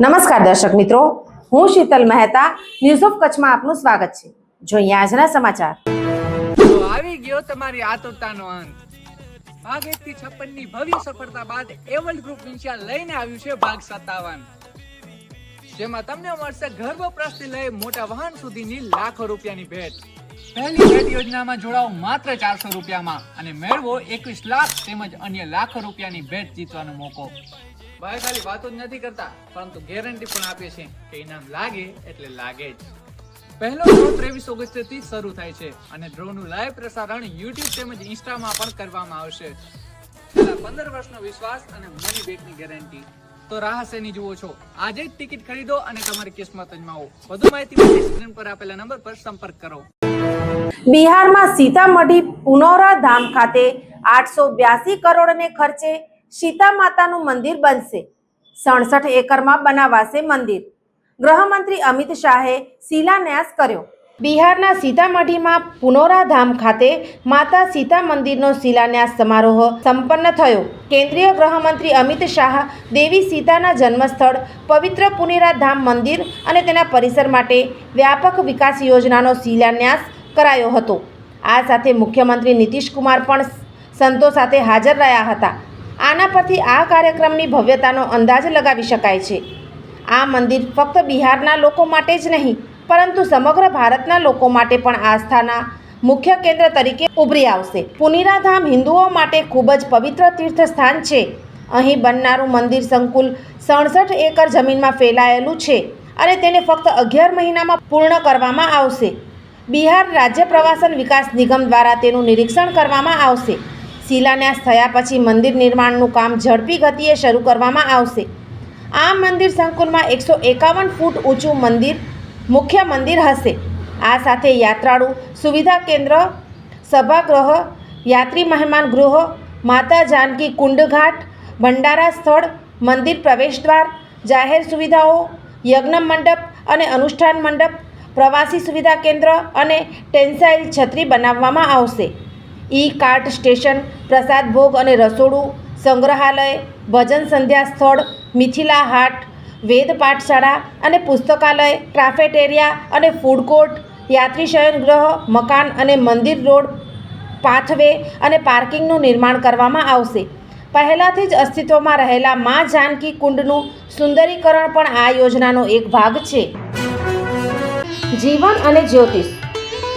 નમસ્કાર દર્શક મિત્રો, હું શીતલ મહેતા ન્યૂઝ ઓફ કચ્છમાં આપનું સ્વાગત છે. જોઈએ આજના સમાચાર. આવી ગયો તમારી આતુરતાનો અંત. ભાગ એક થી છપ્પનની ભવ્ય સફળતા બાદ એવલ ગ્રુપ ઇન્ડિયા લઈને આવ્યું છે ભાગ સત્તાવન. જેમાં તમને મળશે ઘર લઈ મોટા વાહન સુધીની લાખો રૂપિયાની ભેટ. પહેલી ભેટ યોજનામાં જોડાઓ માત્ર ચારસો રૂપિયામાં અને મેળવો એકવીસ લાખ તેમજ અન્ય લાખો રૂપિયાની ભેટ જીતવાનો મોકો. ભાઈ ખાલી વાતો જ નથી કરતા, પરંતુ ગેરંટી પણ આપીએ છીએ કે ઇનામ લાગે એટલે લાગે જ. પહેલો ડ્રો ત્રેવીસ ઓગસ્ટથી શરૂ થાય છે અને ડ્રો નું લાઈવ પ્રસારણ યુટ્યુબ તેમજ ઇન્સ્ટામાં પણ કરવામાં આવશે. છેલ્લા પંદર વર્ષનો વિશ્વાસ અને મની બેકની ગેરંટી તો રાહ શેની જુઓ છો? આજે જ ટિકિટ ખરીદો અને તમારી કિસ્મત અજમાવો. વધુ માહિતી માટે સ્ક્રીન પર આપેલા નંબર પર સંપર્ક કરો. બિહારમાં સીતામઢી પુનોરા ધામ ખાતે આઠસો બ્યાસી કરોડને ખર્ચે સીતા માતાનું મંદિર બનશે. સડસઠ એકરમાં બનાવાશે મંદિર. ગૃહમંત્રી અમિત શાહે શિલાન્યાસ કર્યો. બિહારના સીતામઢીમાં પુનોરાધામ ખાતે માતા સીતા મંદિરનો શિલાન્યાસ સમારોહ સંપન્ન થયો. કેન્દ્રીય ગૃહમંત્રી અમિત શાહ દેવી સીતાના જન્મસ્થળ પવિત્ર પુનેરાધામ મંદિર અને તેના પરિસર માટે વ્યાપક વિકાસ યોજનાનો શિલાન્યાસ કરાયો હતો. આ સાથે મુખ્યમંત્રી નીતિશ કુમાર પણ સંતો સાથે હાજર રહ્યા હતા. આના પરથી આ કાર્યક્રમની ભવ્યતાનો અંદાજ લગાવી શકાય છે. આ મંદિર ફક્ત બિહારના લોકો માટે જ નહીં, પરંતુ સમગ્ર ભારતના લોકો માટે પણ આસ્થાના મુખ્ય કેન્દ્ર તરીકે ઉભરી આવશે. પુનીરા ધામ હિન્દુઓ માટે ખૂબ જ પવિત્ર તીર્થ સ્થાન છે. અહીં બનનારું મંદિર સંકુલ સડસઠ એકર જમીનમાં ફેલાયેલું છે અને તેને ફક્ત અગિયાર મહિનામાં પૂર્ણ કરવામાં આવશે. બિહાર રાજ્ય પ્રવાસન વિકાસ નિગમ દ્વારા તેનું નિરીક્ષણ કરવામાં આવશે. શિલાન્યાસ થયા પછી મંદિર નિર્માણનું કામ ઝડપી ગતિએ શરૂ કરવામાં આવશે. આ મંદિર સંકુલમાં એકસો એકાવન ફૂટ ઊંચું મંદિર, મુખ્ય મંદિર હશે. આ સાથે યાત્રાળુ, સુવિધા કેન્દ્ર, સભાગૃહ, યાત્રી મહેમાન ગૃહ, માતા જાનકી કુંડઘાટ, ભંડારા સ્થળ, મંદિર પ્રવેશદ્વાર, જાહેર સુવિધાઓ, યજ્ઞ મંડપ અને અનુષ્ઠાન મંડપ, પ્રવાસી સુવિધા કેન્દ્ર અને ટેન્સાઇલ છત્રી બનાવવામાં આવશે. ઈ કાર્ટ સ્ટેશન, પ્રસાદ ભોગ અને રસોડું, સંગ્રહાલય, ભજન સંધ્યા સ્થળ, મિથિલા હાટ, વેદ પાઠશાળા અને પુસ્તકાલય, ટ્રાફેટેરિયા અને ફૂડ કોર્ટ યાત્રી શયનગૃહ મકાન અને મંદિર રોડ, પાથવે અને પાર્કિંગનું નિર્માણ કરવામાં આવશે. પહેલાંથી જ અસ્તિત્વમાં રહેલા મા જાનકી કુંડનું સુંદરીકરણ પણ આ યોજનાનો એક ભાગ છે. જીવન અને જ્યોતિષ.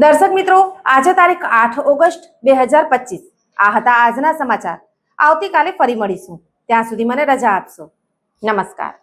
દર્શક મિત્રો, આજે તારીખ આઠ ઓગસ્ટ બે હજાર પચીસ. આ હતા આજના સમાચાર. આવતીકાલે ફરી મળીશું. ત્યાં સુધી મને રજા આપશો. નમસ્કાર.